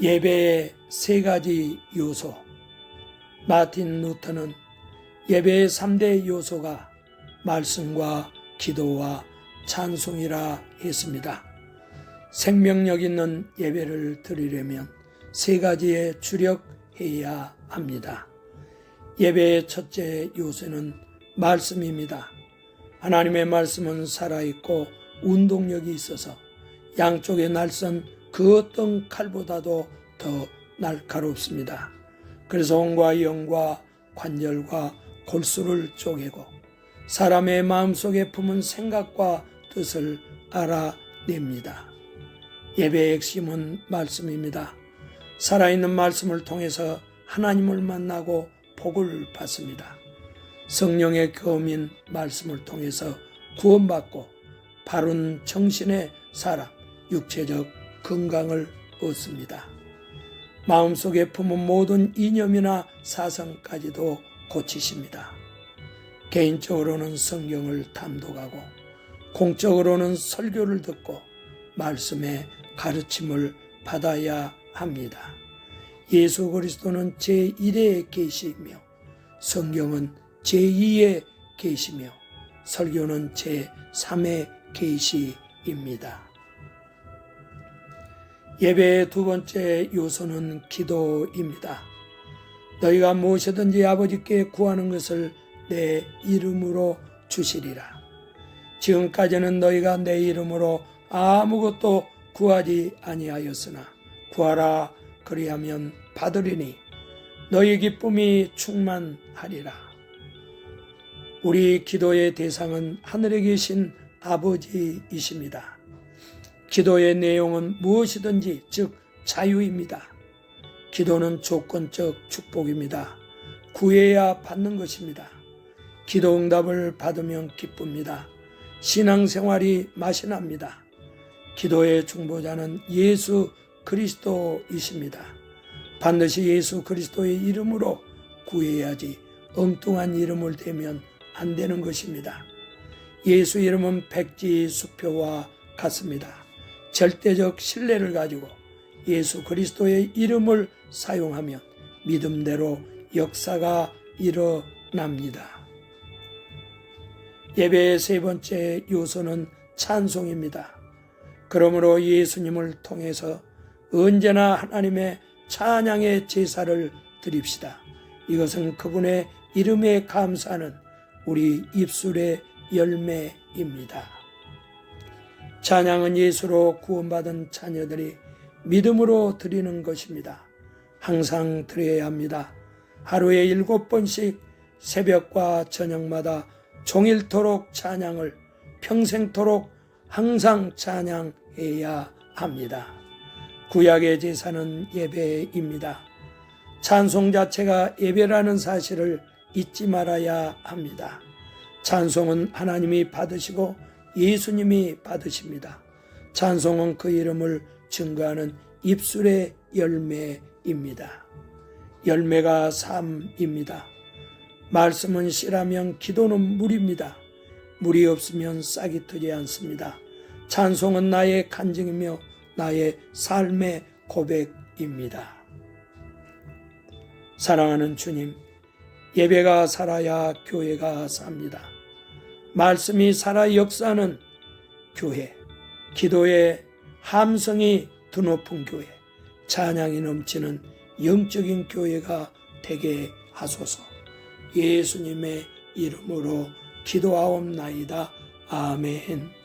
예배의 세 가지 요소. 마틴 루터는 예배의 3대 요소가 말씀과 기도와 찬송이라 했습니다. 생명력 있는 예배를 드리려면 세 가지에 주력해야 합니다. 예배의 첫째 요소는 말씀입니다. 하나님의 말씀은 살아있고 운동력이 있어서 양쪽에 날선 그 어떤 칼보다도 더 날카롭습니다. 그래서 혼과 영과 관절과 골수를 쪼개고 사람의 마음속에 품은 생각과 뜻을 알아냅니다. 예배의 핵심은 말씀입니다. 살아있는 말씀을 통해서 하나님을 만나고 복을 받습니다. 성령의 검인 말씀을 통해서 구원받고 바른 정신의 사람, 육체적 건강을 얻습니다. 마음속에 품은 모든 이념이나 사상까지도 고치십니다. 개인적으로는 성경을 탐독하고 공적으로는 설교를 듣고 말씀의 가르침을 받아야 합니다. 예수 그리스도는 제1의 계시이며 성경은 제2의 계시며 설교는 제3의 계시입니다. 예배의 두 번째 요소는 기도입니다. 너희가 무엇이든지 아버지께 구하는 것을 내 이름으로 주시리라. 지금까지는 너희가 내 이름으로 아무것도 구하지 아니하였으나 구하라 그리하면 받으리니 너희 기쁨이 충만하리라. 우리 기도의 대상은 하늘에 계신 아버지이십니다. 기도의 내용은 무엇이든지 즉 자유입니다. 기도는 조건적 축복입니다. 구해야 받는 것입니다. 기도 응답을 받으면 기쁩니다. 신앙생활이 맛이 납니다. 기도의 중보자는 예수 그리스도이십니다. 반드시 예수 그리스도의 이름으로 구해야지 엉뚱한 이름을 대면 안 되는 것입니다. 예수 이름은 백지 수표와 같습니다. 절대적 신뢰를 가지고 예수 그리스도의 이름을 사용하면 믿음대로 역사가 일어납니다. 예배의 세 번째 요소는 찬송입니다. 그러므로 예수님을 통해서 언제나 하나님의 찬양의 제사를 드립시다. 이것은 그분의 이름에 감사하는 우리 입술의 열매입니다. 찬양은 예수로 구원받은 자녀들이 믿음으로 드리는 것입니다. 항상 드려야 합니다. 하루에 일곱 번씩 새벽과 저녁마다 종일토록 찬양을 평생토록 항상 찬양해야 합니다. 구약의 제사는 예배입니다. 찬송 자체가 예배라는 사실을 잊지 말아야 합니다. 찬송은 하나님이 받으시고 예수님이 받으십니다. 찬송은 그 이름을 증거하는 입술의 열매입니다. 열매가 삶입니다. 말씀은 씨라면 기도는 물입니다. 물이 없으면 싹이 트지 않습니다. 찬송은 나의 간증이며 나의 삶의 고백입니다. 사랑하는 주님, 예배가 살아야 교회가 삽니다. 말씀이 살아 역사는 교회, 기도의 함성이 드높은 교회, 찬양이 넘치는 영적인 교회가 되게 하소서. 예수님의 이름으로 기도하옵나이다. 아멘.